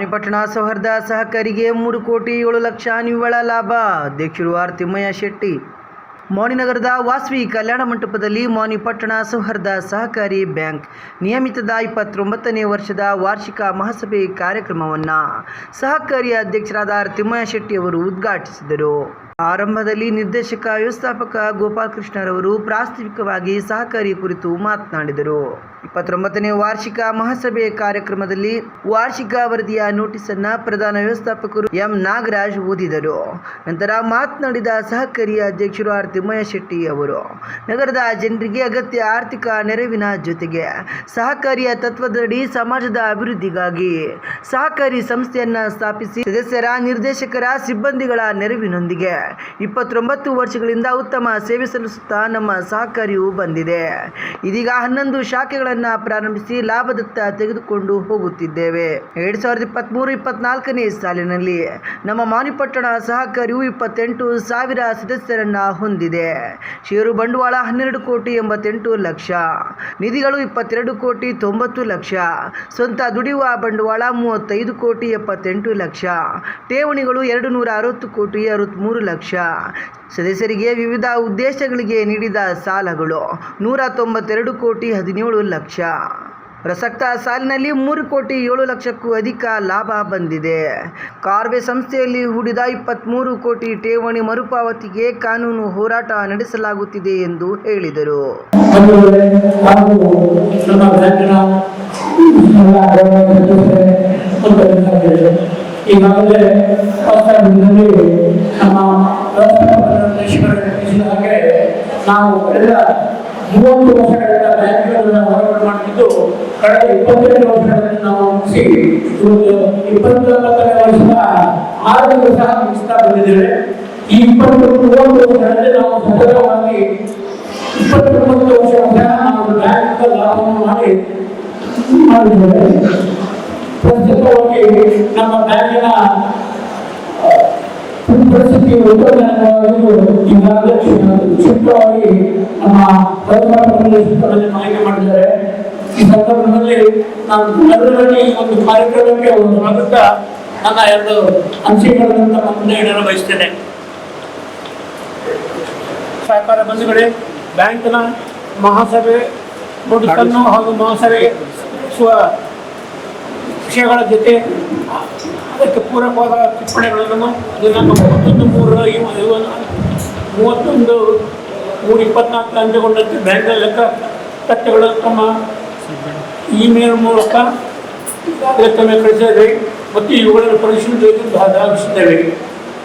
ಮಾನಿಪಟ್ಟಣ ಸೌಹಾರ್ದ ಸಹಕಾರಿಗೆ ಮೂರು ಕೋಟಿ ಏಳು ಲಕ್ಷ ನಿವ್ವಳ ಲಾಭ. ಅಧ್ಯಕ್ಷರು ಆರ್ ತಿಮ್ಮಯ್ಯ ಶೆಟ್ಟಿ. ಮೋನಿನಗರದ ವಾಸವಿ ಕಲ್ಯಾಣ ಮಂಟಪದಲ್ಲಿ ಮೋನಿಪಟ್ಟಣ ಸೌಹಾರ್ದ ಸಹಕಾರಿ ಬ್ಯಾಂಕ್. ನಿಯಮಿತದ ಇಪ್ಪತ್ತೊಂಬತ್ತನೇ ವರ್ಷದ ವಾರ್ಷಿಕ ಮಹಾಸಭೆ ಕಾರ್ಯಕ್ರಮವನ್ನು ಸಹಕಾರಿ ಅಧ್ಯಕ್ಷರಾದ ಆರ್ ತಿಮ್ಮಯ್ಯ ಶೆಟ್ಟಿ ಅವರು ಉದ್ಘಾಟಿಸಿದರು. ಆರಂಭದಲ್ಲಿ ನಿರ್ದೇಶಕ, ವ್ಯವಸ್ಥಾಪಕ ಗೋಪಾಲಕೃಷ್ಣರವರು ಪ್ರಾಸ್ತಾವಿಕವಾಗಿ ಸಹಕಾರಿ ಕುರಿತು ಮಾತನಾಡಿದರು. ಇಪ್ಪತ್ತೊಂಬತ್ತನೇ ವಾರ್ಷಿಕ ಮಹಾಸಭೆ ಕಾರ್ಯಕ್ರಮದಲ್ಲಿ ವಾರ್ಷಿಕ ವರದಿಯ ನೋಟಿಸ್ ಅನ್ನ ಪ್ರಧಾನ ವ್ಯವಸ್ಥಾಪಕರು ಎಂ ನಾಗರಾಜ್ ಓದಿದರು. ನಂತರ ಮಾತನಾಡಿದ ಸಹಕಾರಿ ಅಧ್ಯಕ್ಷರು ಆರ್ ತಿಮ್ಮಯ್ಯ ಶೆಟ್ಟಿ ಅವರು. ನಗರದ ಜನರಿಗೆ ಅಗತ್ಯ ಆರ್ಥಿಕ ನೆರವಿನ ಜೊತೆಗೆ ಸಹಕಾರಿಯ ತತ್ವದಡಿ ಸಮಾಜದ ಅಭಿವೃದ್ಧಿಗಾಗಿ ಸಹಕಾರಿ ಸಂಸ್ಥೆಯನ್ನ ಸ್ಥಾಪಿಸಿ ಸದಸ್ಯರ, ನಿರ್ದೇಶಕರ, ಸಿಬ್ಬಂದಿಗಳ ನೆರವಿನೊಂದಿಗೆ ಇಪ್ಪತ್ತೊಂಬತ್ತು ವರ್ಷಗಳಿಂದ ಉತ್ತಮ ಸೇವೆ ಸಲ್ಲಿಸುತ್ತಾ ನಮ್ಮ ಸಹಕಾರಿಯು ಬಂದಿದೆ. ಇದೀಗ ಹನ್ನೊಂದು ಶಾಖೆಗಳನ್ನು ಪ್ರಾರಂಭಿಸಿ ಲಾಭದತ್ತ ತೆಗೆದುಕೊಂಡು ಹೋಗುತ್ತಿದ್ದೇವೆ. ಎರಡ್ ಸಾವಿರದ ಇಪ್ಪತ್ಮೂರು, ಇಪ್ಪತ್ನಾಲ್ಕನೇ ಸಾಲಿನಲ್ಲಿ ನಮ್ಮ ಮಾನಿಪಟ್ಟಣ ಸಹಕಾರಿಯು ಇಪ್ಪತ್ತೆಂಟು ಸಾವಿರ ಸದಸ್ಯರನ್ನ ಹೊಂದಿದೆ. ಷೇರು ಬಂಡವಾಳ ಹನ್ನೆರಡು ಕೋಟಿ ಎಂಬತ್ತೆಂಟು ಲಕ್ಷ. ನಿಧಿಗಳು ಇಪ್ಪತ್ತೆರಡು ಕೋಟಿ ತೊಂಬತ್ತು ಲಕ್ಷ. ಸ್ವಂತ ದುಡಿಯುವ ಬಂಡವಾಳ ಮೂವತ್ತೈದು ಕೋಟಿ ಎಪ್ಪತ್ತೆಂಟು ಲಕ್ಷ. ಠೇವಣಿಗಳು ಎರಡು ನೂರ ಅರವತ್ತು ಕೋಟಿ ಅರವತ್ತ್ಮೂರು ಲಕ್ಷ. ಸದಸ್ಯರಿಗೆ ವಿವಿಧ ಉದ್ದೇಶಗಳಿಗೆ ನೀಡಿದ ಸಾಲಗಳು ನೂರ ತೊಂಬತ್ತೆರಡು ಕೋಟಿ ಹದಿನೇಳು ಲಕ್ಷ. ಪ್ರಸಕ್ತ ಸಾಲಿನಲ್ಲಿ ಮೂರು ಕೋಟಿ ಏಳು ಲಕ್ಷಕ್ಕೂ ಅಧಿಕ ಲಾಭ ಬಂದಿದೆ. ಕಾರ್ವೆ ಸಂಸ್ಥೆಯಲ್ಲಿ ಹೂಡಿದ ಇಪ್ಪತ್ತ್ಮೂರು ಕೋಟಿ ಠೇವಣಿ ಮರುಪಾವತಿಗೆ ಕಾನೂನು ಹೋರಾಟ ನಡೆಸಲಾಗುತ್ತಿದೆ ಎಂದು ಹೇಳಿದರು. ಎಲ್ಲ ಈಗಾಗಲೇ ನಮ್ಮ ನಾವು ಕಳೆದ ಮೂವತ್ತು ವರ್ಷಗಳಿಂದ ಬ್ಯಾಂಕ್ಗಳನ್ನು ಹೊರಗಡೆ ಮಾಡುತ್ತಿದ್ದು ಕಳೆದ ಇಪ್ಪತ್ತೆರಡು ವರ್ಷಗಳಲ್ಲಿ ನಾವು ಮುಗಿಸಿ ಒಂದು ಇಪ್ಪತ್ತೊಂಬತ್ತನೇ ವರ್ಷದ ಆರು ಸಹ ಮುಗಿಸ್ತಾ ಬಂದಿದ್ದೇವೆ. ಈ ಇಪ್ಪತ್ತು ಮೂವತ್ತು ವರ್ಷಗಳಲ್ಲಿ ನಾವು ಸತತವಾಗಿ ಇಪ್ಪತ್ತೊಂಬತ್ತು ವರ್ಷ ನಾವು ಬ್ಯಾಂಕ್ ಲಾಭವನ್ನು ಮಾಡಿ ಮಾಡಿದ್ದೇವೆ. ಪ್ರಸ್ತುತವಾಗಿ ನಮ್ಮ ಬ್ಯಾಂಕಿನ ಪರಿಸ್ಥಿತಿ ಉತ್ತಮವಾಗಿದ್ದು ಕ್ಷಿಪ್ರವಾಗಿ ನಮ್ಮ ಪ್ರಧಾನಮಂತ್ರಿ ಆಯ್ಕೆ ಮಾಡಿದ್ದಾರೆ. ಈ ಸಂದರ್ಭದಲ್ಲಿ ನಾನು ಎಲ್ಲರಲ್ಲಿ ಒಂದು ಕಾರ್ಯಕ್ರಮಕ್ಕೆ ಒಂದು ಸ್ವಾಗತ ನನ್ನ ಎರಡು ಅಂಶಗಳನ್ನು ಮುಂದೆ ಇಡಲು ಬಯಸ್ತೇನೆ. ಸಹಕಾರ ಬಂಧುಗಳೇ, ಬ್ಯಾಂಕ್ನ ಮಹಾಸಭೆ ನೋಟಿಸನ್ನು ಹಾಗೂ ಮಹಾಸಭೆ ಸ್ವ ವಿಷಯಗಳ ಜೊತೆ, ಅದಕ್ಕೆ ಪೂರಕವಾದ ಟಿಪ್ಪಣಿಗಳನ್ನು ದಿನಾಂಕ ಮೂವತ್ತೊಂದು ಮೂರು ಮೂವತ್ತೊಂದು ಮೂರು ಇಪ್ಪತ್ನಾಲ್ಕು ಅಂತ್ಯಗೊಂಡಂತೆ ಬ್ಯಾಂಕ್ನ ಲೆಕ್ಕ ತಟ್ಟೆಗಳು ತಮ್ಮ ಇಮೇಲ್ ಮೂಲಕ ತಮಗೆ ಕಳಿಸಿದ್ದೇವೆ ಮತ್ತು ಇವುಗಳನ್ನು ಧಾವಿಸಿದ್ದೇವೆ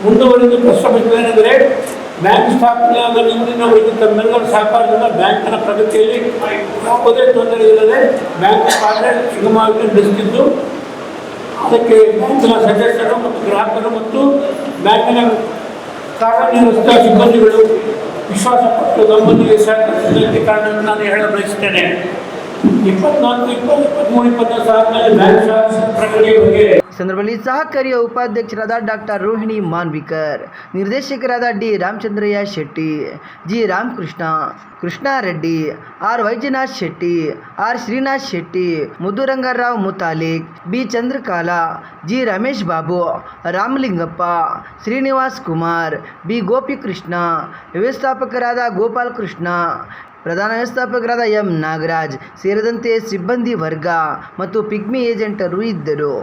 ಮುಂದುವರೆದು ಪ್ರಸ್ತಾಪಿಸುವುದೇನೆಂದರೆ ಬ್ಯಾಂಕ್ ಸ್ಥಾಪನೆ ಸ್ಥಾಪನೆಯಾದ ಇಂದಿನವರೆಗೆ ತಮ್ಮೆಲ್ಲರ ಸಹಕಾರದಿಂದ ಬ್ಯಾಂಕಿನ ಪ್ರಗತಿಯಲ್ಲಿ ಯಾವುದೇ ತೊಂದರೆ ಇಲ್ಲದೆ ಬ್ಯಾಂಕ್ ಕಾರ್ಯ ಸುಗಮವಾಗಿ ನಡೆಸುತ್ತಿದ್ದು, ಅದಕ್ಕೆ ಬ್ಯಾಂಕಿನ ಸದಸ್ಯರು ಮತ್ತು ಗ್ರಾಹಕರು ಮತ್ತು ಬ್ಯಾಂಕಿನ ಕಾರ್ಯನಿರ್ವಹಿಸಿದ ಸಿಬ್ಬಂದಿಗಳು ವಿಶ್ವಾಸ ಪಟ್ಟು ನಮ್ಮೊಂದಿಗೆ ಸಹಕರಿಸಿದ್ದಕ್ಕೆ ಕಾರಣವನ್ನು ನಾನು ಹೇಳ ಬಯಸ್ತೇನೆ ಇಪ್ಪತ್ನಾಲ್ಕು, ಇಪ್ಪತ್ತು, ಇಪ್ಪತ್ತ್ಮೂರು ಇಪ್ಪತ್ತೊಂದು ಸಾಲಿನಲ್ಲಿ ಬ್ಯಾಂಕ್ ಪ್ರಕ್ರಿಯೆ ಬಗ್ಗೆ ಸಂದರ್ಭದಲ್ಲಿ ಸಹಕಾರಿಯ ಉಪಾಧ್ಯಕ್ಷರಾದ ಡಾಕ್ಟರ್ ರೋಹಿಣಿ ಮಾನ್ವಿಕರ್, ನಿರ್ದೇಶಕರಾದ D Ramachandraiah Shetty, G Ramakrishna Krishnareddy R Vaijanath Shetty, R Srinath Shetty Mudurangarao Mutalik, B Chandrakala, G Ramesh Babu, Ramalingappa, Srinivas Kumar, B Gopikrishna, ವ್ಯವಸ್ಥಾಪಕರಾದ Gopal Krishna, ಪ್ರಧಾನ ವ್ಯವಸ್ಥಾಪಕರಾದ ಎಂ ನಾಗರಾಜ್ ಸೇರಿದಂತೆ ಸಿಬ್ಬಂದಿ ವರ್ಗ ಮತ್ತು ಪಿಗ್ಮಿ ಏಜೆಂಟರು ಇದ್ದರು.